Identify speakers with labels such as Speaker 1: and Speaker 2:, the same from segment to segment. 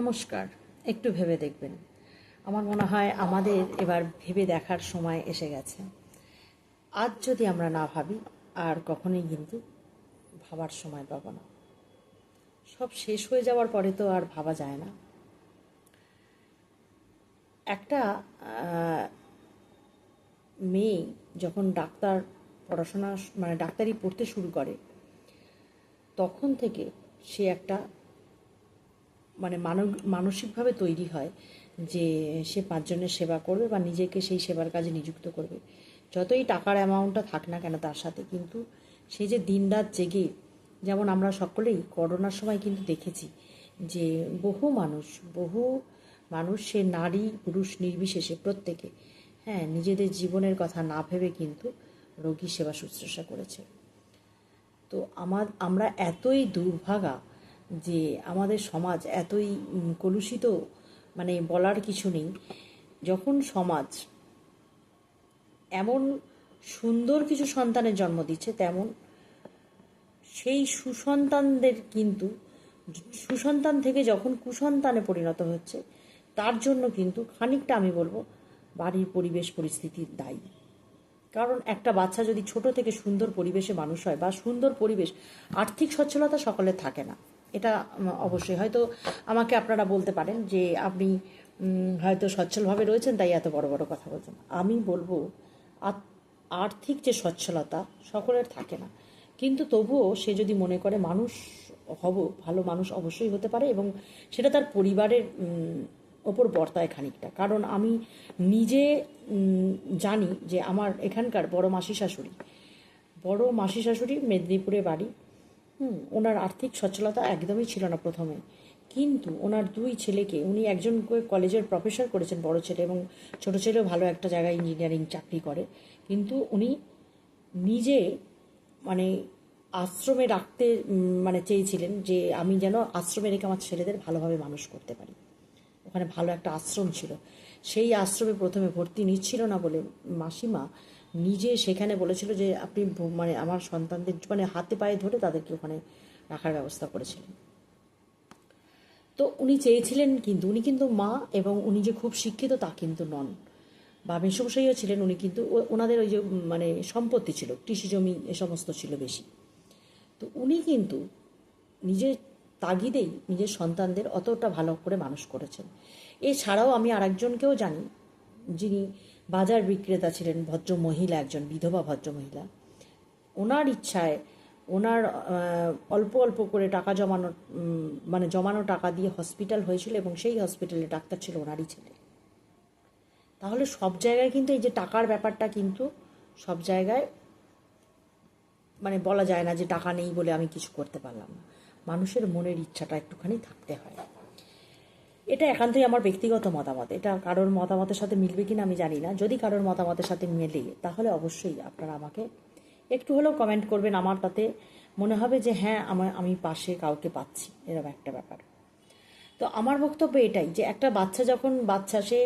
Speaker 1: নমস্কার, একটু ভেবে দেখবেন। আমার মনে হয় আমাদের এবার ভেবে দেখার সময় এসে গেছে। আজ যদি আমরা না ভাবি, আর কখনোই কিন্তু ভাবার সময় পাবো না। সব শেষ হয়ে যাওয়ার পরে তো আর ভাবা যায় না। একটা মেয়ে যখন ডাক্তার পড়াশোনা মানে ডাক্তারি পড়তে শুরু করে, তখন থেকে সে একটা মানে মানসিকভাবে তৈরি হয় যে সে পাঁচজনের সেবা করবে বা নিজেকে সেই সেবার কাজে নিযুক্ত করবে। যতই টাকার অ্যামাউন্টটা থাক না কেন তার সাথে, কিন্তু সে যে দিনরাত জেগে, যেমন আমরা সকলেই করোনার সময় কিন্তু দেখেছি যে বহু মানুষ বহু মানুষ সে নারী, পুরুষ নির্বিশেষে প্রত্যেকে হ্যাঁ নিজেদের জীবনের কথা না ভেবে কিন্তু রোগী সেবা শুশ্রূষা করেছে। তো আমার আমরা এতই দুর্ভাগা যে আমাদের সমাজ এতই কলুষিত মানে বলার কিছু নেই। যখন সমাজ এমন সুন্দর কিছু সন্তানের জন্ম দিচ্ছে, তেমন সেই সুসন্তানদের কিন্তু, সুসন্তান থেকে যখন কুসন্তানে পরিণত হচ্ছে, তার জন্য কিন্তু খানিকটা আমি বলব বাড়ির পরিবেশ পরিস্থিতির দায়ী। কারণ একটা বাচ্চা যদি ছোট থেকে সুন্দর পরিবেশে মানুষ হয় বা সুন্দর পরিবেশ, আর্থিক সচ্ছলতা সকলে থাকে না। এটা অবশ্যই। হয়তো আমাকে আপনারা বলতে পারেন যে আপনি হয়তো সচ্ছলভাবে রয়েছেন, তাই এত বড় বড় কথা বলছেন। আমি বলব আর্থিক যে সচ্ছলতা, সকলের থাকে না। কিন্তু তবুও সে যদি মনে করে মানুষ হব, ভালো মানুষ অবশ্যই হতে পারে এবং সেটা তার পরিবারের ওপর বর্তায় খানিকটা। কারণ আমি নিজে জানি যে আমার এখানকার বড় মাসি শাশুড়ি বড় মাসি শাশুড়ি মেদিনীপুরে বাড়ি হুম, ওনার আর্থিক সচ্ছলতা একদমই ছিল না প্রথমে। কিন্তু ওনার দুই ছেলেকে, উনি একজন কলেজের প্রফেসর করেছেন, বড় ছেলে, এবং ছোট ছেলেও ভালো একটা জায়গায় ইঞ্জিনিয়ারিং চাকরি করে। কিন্তু উনি নিজে মানে আশ্রমে রাখতে মানে চেয়েছিলেন যে আমি যেন আশ্রমে রেখে আমার ছেলেদের ভালোভাবে মানুষ করতে পারি। ওখানে ভালো একটা আশ্রম ছিল। সেই আশ্রমে প্রথমে ভর্তি নিচ্ছিল না বলে মাসিমা নিজে সেখানে বলেছিল যে আপনি মানে আমার সন্তানদের মানে হাতে পায়ে ধরে তাদেরকে ওখানে রাখার ব্যবস্থা করেছিলেন। তো উনি চেয়েছিলেন কিন্তু, উনি কিন্তু মা এবং উনি যে খুব শিক্ষিত তা কিন্তু নন। বা মেসমশাইও ছিলেন, উনি কিন্তু ওনাদের ওই যে মানে সম্পত্তি ছিল, কৃষি জমি এ সমস্ত ছিল বেশি। তো উনি কিন্তু নিজের তাগিদেই নিজের সন্তানদের অতটা ভালো করে মানুষ করেছেন। এছাড়াও আমি আরেকজনকেও জানি যিনি বাজার বিক্রেতা ছিলেন ভদ্র মহিলা, একজন বিধবা ভদ্র মহিলা। ওনার ইচ্ছায়, ওনার অল্প অল্প করে টাকা জমানো মানে জমানো টাকা দিয়ে হসপিটাল হয়েছিল এবং সেই হসপিটালে ডাক্তার ছিল ওনারই ছেলে। তাহলে সব জায়গায় কিন্তু এই যে টাকার ব্যাপারটা কিন্তু সব জায়গায় মানে বলা যায় না যে টাকা নেই বলে আমি কিছু করতে পারলাম না। মানুষের মনের ইচ্ছাটা একটুখানি থাকতে হয়। এটা একান্তই আমার ব্যক্তিগত মতামত। এটা কারোর মতামতের সাথে মিলবে কিনা আমি জানি না। যদি কারোর মতামতের সাথে মেলে, তাহলে অবশ্যই আপনারা আমাকে একটু হলেও কমেন্ট করবেন আমার তাতে। মনে হবে যে হ্যাঁ আমার আমি পাশে কাউকে পাচ্ছি। এরকম একটা ব্যাপার। তো আমার বক্তব্য এটাই যে, একটা বাচ্চা যখন বাচ্চা, সে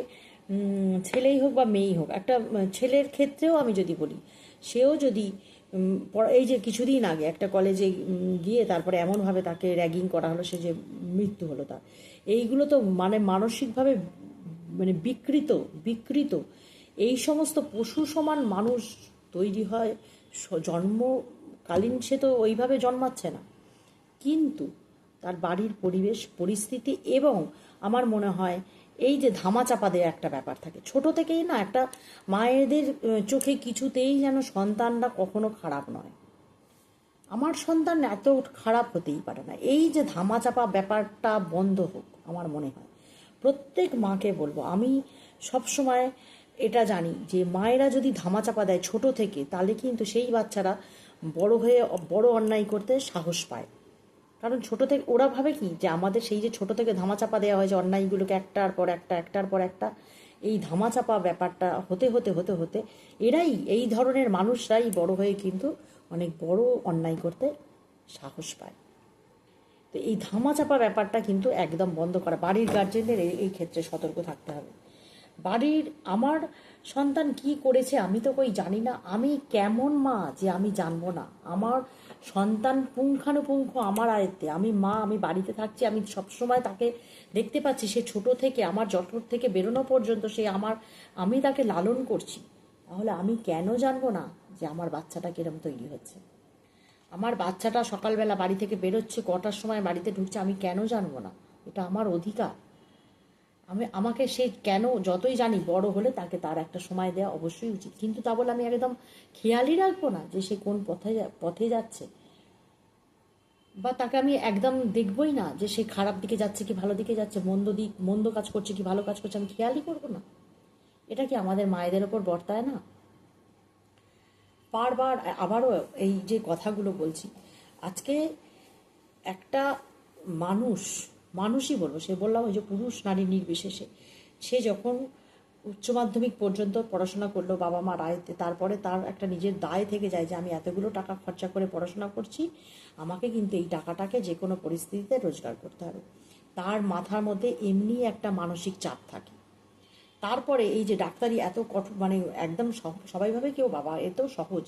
Speaker 1: ছেলেই হোক বা মেয়েই হোক, একটা ছেলের ক্ষেত্রেও আমি যদি বলি, সেও যদি এই যে কিছুদিন আগে একটা কলেজে গিয়ে তারপরে এমনভাবে তাকে র্যাগিং করা হলো, সে যে মৃত্যু হলো তার। এইগুলো তো মানে মানসিকভাবে মানে বিকৃত বিকৃত। এই সমস্ত পশু সমান মানুষ তৈরি হয় জন্মকালীন সে তো ওইভাবে জন্মাচ্ছে না। কিন্তু তার বাড়ির পরিবেশ, পরিস্থিতি এবং আমার মনে হয় এই যে ধামাচাপা দেওয়া একটা ব্যাপার থাকে। ছোট থেকেই না একটা মায়েদের চোখে কিছুতেই যেন সন্তানরা কখনো খারাপ নয়। আমার সন্তান এত খারাপ হতেই পারে না। এই যে ধামাচাপা ব্যাপারটা বন্ধ হোক, আমার মনে হয়। প্রত্যেক মাকে বলব, আমি সবসময় এটা জানি যে, মায়েরা যদি ধামাচাপা দেয় ছোট থেকে, তাহলে কিন্তু সেই বাচ্চারা বড় হয়ে, বড় অন্যায় করতে সাহস পায়। কারণ ছোট থেকে, ওরা ভাবে কি যে, আমাদের সেই যে ছোট থেকে ধামাচাপা দেওয়া হয় যে অন্যায়গুলোকে একটার পর একটা, একটার পর একটা এই ধামাচাপা ব্যাপারটা হতে হতে হতে হতে এরাই, এই ধরনের মানুষরাই বড় হয়ে কিন্তু অনেক বড় অন্যায় করতে সাহস পায়। তো এই ধামাচাপা ব্যাপারটা কিন্তু একদম বন্ধ করা, বাড়ির গার্জেনদের এই- এই ক্ষেত্রে সতর্ক থাকতে হবে। বাড়ির আমার সন্তান কি করেছে আমি তো কই জানি না, আমি কেমন মা যে আমি জানব না? আমার সন্তান পুঙ্খানুপুঙ্খ আমার আয়ত্তে। আমি মা, আমি বাড়িতে থাকছি, আমি সবসময় তাকে দেখতে পাচ্ছি। সে ছোট থেকে, আমার জঠর থেকে বেরোনো পর্যন্ত সে আমার, আমি তাকে লালন করছি। তাহলে আমি কেন জানব না যে আমার বাচ্চাটা কিরম তৈরি হচ্ছে? আমার বাচ্চাটা সকালবেলা বাড়ি থেকে বেরোচ্ছে, কটার সময় বাড়িতে ঢুকছে, আমি কেন জানব না? এটা আমার অধিকার। আমি, আমাকে সে কেন যতই জানি বড় হলে তাকে তার একটা সময় দেওয়া অবশ্যই উচিত। কিন্তু তা বলে আমি একদম খেয়ালই রাখব না যে সে কোন পথে পথে যাচ্ছে। বা তাকে আমি একদম দেখবই না যে সে খারাপ দিকে যাচ্ছে কি ভালো দিকে যাচ্ছে, মন্দ দিক, মন্দ কাজ করছে কি ভালো কাজ করছে, আমি খেয়ালই করব না। এটা কি আমাদের মায়েদের ওপর বর্তায় না? বারবার আবারও এই যে কথাগুলো বলছি, আজকে একটা মানুষ মানুষই বলব, সে বললাম ওই যে পুরুষ নারী নির্বিশেষে। সে যখন উচ্চ মাধ্যমিক পর্যন্ত পড়াশোনা করল বাবা মার আয়ত্তে তারপরে তার একটা নিজের দায় থেকে যায় যে আমি এতগুলো টাকা খরচা করে পড়াশোনা করছি, আমাকে কিন্তু এই টাকাটাকে যে কোনো পরিস্থিতিতে রোজগার করতে হবে। তার মাথার মধ্যে এমনি একটা মানসিক চাপ থাকে। তারপরে এই যে ডাক্তারি এত কঠোর মানে একদম সব- সবাই ভাবে কেউ বাবা এত সহজ।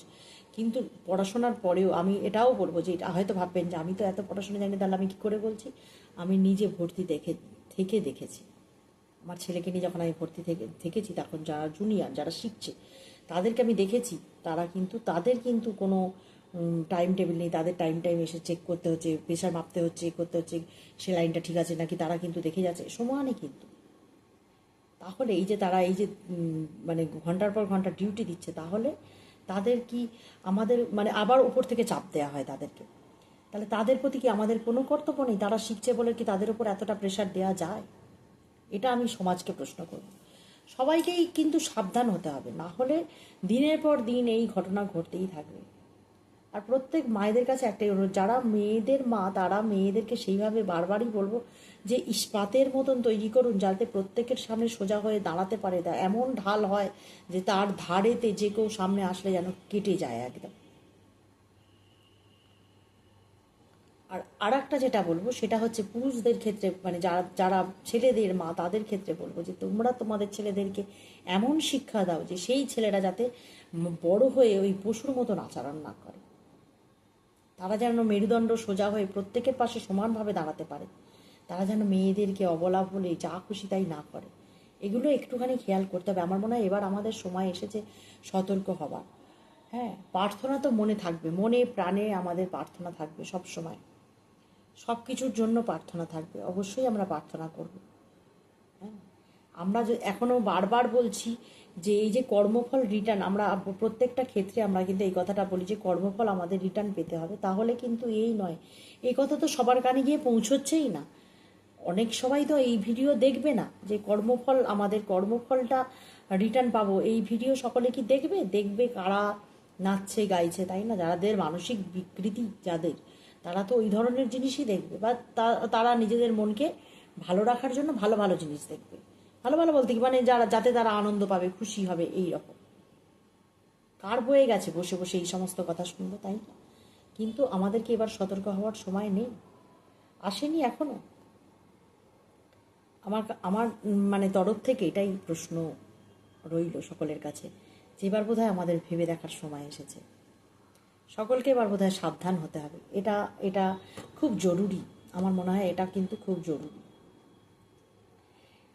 Speaker 1: কিন্তু পড়াশোনার পরেও আমি এটাও বলব যে এটা হয়তো ভাববেন যে আমি তো এত পড়াশোনা জানি, তাহলে আমি কী করে বলছি? আমি নিজে ভর্তি দেখে, থেকে দেখেছি। আমার ছেলেকে নিয়ে যখন আমি ভর্তি থেকে, থেকেছি, তখন যারা জুনিয়র যারা শিখছে, তাদেরকে আমি দেখেছি। তারা কিন্তু, তাদের কিন্তু কোনো টাইম টেবিল নেই। তাদের টাইম টাইম এসে চেক করতে হচ্ছে প্রেশার মাপতে হচ্ছে করতে হচ্ছে, সে লাইনটা ঠিক আছে নাকি? তারা কিন্তু দেখে যাচ্ছে। সমানে কিন্তু। তাহলে এই যে তারা এই যে মানে ঘণ্টার পর ঘণ্টা ডিউটি দিচ্ছে, তাহলে তাদের কি আমাদের মানে আবার উপর থেকে চাপ দেওয়া হয় তাদেরকে? তাহলে তাদের প্রতি কি আমাদের কোনো কর্তব্য নেই? তারা শিখছে বলে কি তাদের উপর এতটা প্রেশার দেওয়া যায়? এটা আমি সমাজকে প্রশ্ন করব। সবাইকেই কিন্তু সাবধান হতে হবে। না হলে দিনের পর দিন এই ঘটনা ঘটতেই থাকবে। আর প্রত্যেক মায়েদের কাছে একটাই অনুরোধ, যারা মেয়েদের মা, তারা মেয়েদেরকে সেইভাবে বারবারই বলব যে ইস্পাতের মতন তৈরি করুন যাতে প্রত্যেকের সামনে সোজা হয়ে দাঁড়াতে পারে। এমন ঢাল হয় যে তার ধারেতে যে কেউ সামনে আসলে যেন কেটে যায় একদম। আর আর একটা যেটা বলব, সেটা হচ্ছে পুরুষদের ক্ষেত্রে মানে যারা যারা ছেলেদের মা, তাদের ক্ষেত্রে বলব যে তোমরা তোমাদের ছেলেদেরকে এমন শিক্ষা দাও যে সেই ছেলেরা যাতে বড় হয়ে ওই পশুর মতন আচরণ না করে। তারা যেন মেরুদণ্ড সোজা হয়ে প্রত্যেকের পাশে সমানভাবে দাঁড়াতে পারে। তারা যেন মেয়েদেরকে অবলা বলে যা খুশি তাই না করে। এগুলো একটুখানি খেয়াল করতে হবে। আমার মনে হয় এবার আমাদের সময় এসেছে সতর্ক হবার। হ্যাঁ প্রার্থনা তো মনে থাকবে। মনে, প্রাণে আমাদের প্রার্থনা থাকবে সব সময়। সব কিছুর জন্য প্রার্থনা থাকবে। অবশ্যই আমরা প্রার্থনা করব। হ্যাঁ। আমরা এখনও বারবার বলছি যে এই যে কর্মফল রিটার্ন আমরা প্রত্যেকটা ক্ষেত্রে আমরা কিন্তু এই কথাটা বলি যে কর্মফল আমাদের রিটার্ন পেতে হবে। তাহলে কিন্তু এই নয়। এই কথা তো সবার কানে গিয়ে পৌঁছচ্ছেই না। অনেক সবাই তো এই ভিডিও দেখবে না যে কর্মফল, আমাদের কর্মফলটা রিটার্ন পাবো। এই ভিডিও সকলে কি দেখবে? দেখবে কারা নাচছে, গাইছে, তাই না? যাদের মানসিক বিকৃতি, যাদের, তারা তো ওই ধরনের জিনিসই দেখবে। বা তারা নিজেদের মনকে ভালো রাখার জন্য ভালো ভালো জিনিস দেখবে। ভালো ভালো বলতে কি? মানে যারা, যাতে তারা আনন্দ পাবে, খুশি হবে, এই রকম। কার বয়ে গেছে? বসে বসে এই সমস্ত কথা শুনব, তাই না? কিন্তু আমাদেরকে এবার সতর্ক হওয়ার সময় নেই। আসেনি এখনও। আমার আমার মানে তরফ থেকে এটাই প্রশ্ন রইল সকলের কাছে, যে এবার বোধহয় আমাদের ভেবে দেখার সময় এসেছে। সকলকে এবার বোধহয় সাবধান হতে হবে। এটা এটা খুব জরুরি। আমার মনে হয় এটা কিন্তু খুব জরুরি।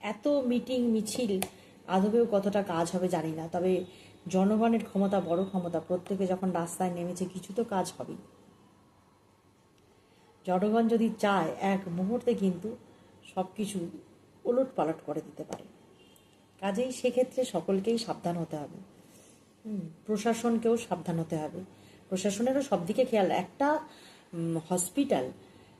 Speaker 1: এত মিটিং মিছিল, আদবেও কতটা কাজ হবে জানি না, তবে জনগণের ক্ষমতা বড় ক্ষমতা, প্রত্যেকে যখন রাস্তায় নেমেছে কিছু তো কাজ হবেই। জনগণ যদি চায় এক মুহূর্তে কিন্তু সব কিছু ওলট পালট করে দিতে পারে। কাজেই সেক্ষেত্রে সকলকেই সাবধান হতে হবে। প্রশাসনকেও সাবধান হতে হবে। প্রশাসনেরও সব দিকে খেয়াল। একটা হসপিটাল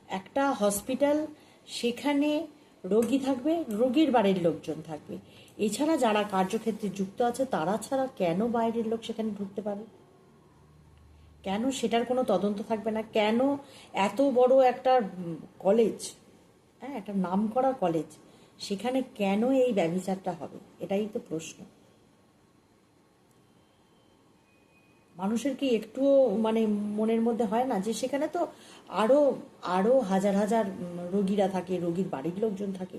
Speaker 1: একটা হসপিটাল সেখানে রোগী থাকবে, রোগীর বাড়ির লোকজন থাকবে। এছাড়া যারা কার্যক্ষেত্রে যুক্ত আছে, তারা ছাড়া কেন বাইরের লোক সেখানে ঢুকতে পারে? কেন সেটার কোনো তদন্ত থাকবে না? কেন এত বড় একটা কলেজ হ্যাঁ একটা নাম করা কলেজ সেখানে কেন এই ব্যবচারটা হবে? এটাই তো প্রশ্ন। মানুষের কি একটুও মানে মনের মধ্যে হয় না যে সেখানে তো আরও আরও হাজার হাজার রোগীরা থাকে, রোগীর বাড়ির লোকজন থাকে।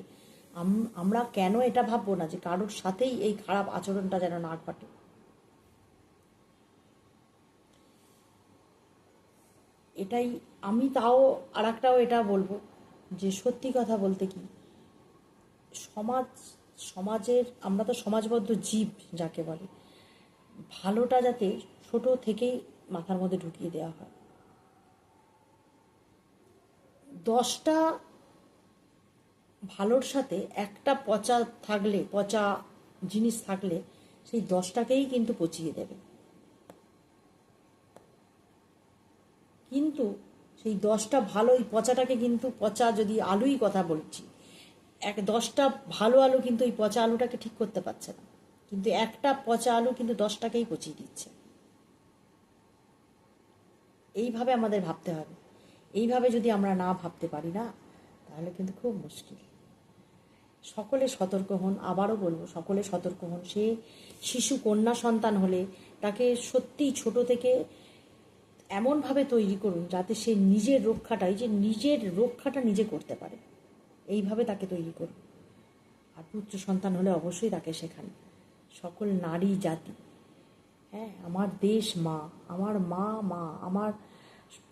Speaker 1: আমরা কেন এটা ভাববো না যে কারোর সাথেই এই খারাপ আচরণটা যেন না ঘটে? এটাই, আমি তাও আর একটাও এটা বলব যে সত্যি কথা বলতে কি, সমাজ, সমাজের, আমরা তো সমাজবদ্ধ জীব যাকে বলে, ভালোটা যাতে ছোট থেকেই মাথার মধ্যে ঢুকিয়ে দেওয়া হয়। দশটা ভালোর সাথে একটা পচা থাকলে, পচা জিনিস থাকলে সেই দশটাকেই কিন্তু পচিয়ে দেবে। কিন্তু সেই দশটা ভালো ওই পচাটাকে কিন্তু পচা যদি আলুই কথা বলছি, এক দশটা ভালো আলু কিন্তু ওই পচা আলুটাকে ঠিক করতে পারছে না। কিন্তু একটা পচা আলু কিন্তু দশটাকেই পচিয়ে দিচ্ছে। এইভাবে আমাদের ভাবতে হবে। এইভাবে যদি আমরা না ভাবতে পারি না, তাহলে কিন্তু খুব মুশকিল। সকলে সতর্ক হন, আবারও বলব, সকলে সতর্ক হন। সে শিশু কন্যা সন্তান হলে তাকে সত্যিই ছোট থেকে এমনভাবে তৈরি করুন যাতে সে নিজের রক্ষাটাই, যে নিজের রক্ষাটা নিজে করতে পারে। এইভাবে তাকে তৈরি করুন। আর পুত্র সন্তান হলে অবশ্যই তাকে শেখান। সকল নারী জাতি হ্যাঁ আমার দেশ মা, আমার মা মা, আমার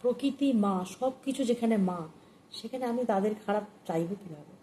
Speaker 1: প্রকৃতি মা সব কিছু যেখানে মা, সেখানে আমি তাদের খারাপ চাইব কীভাবে?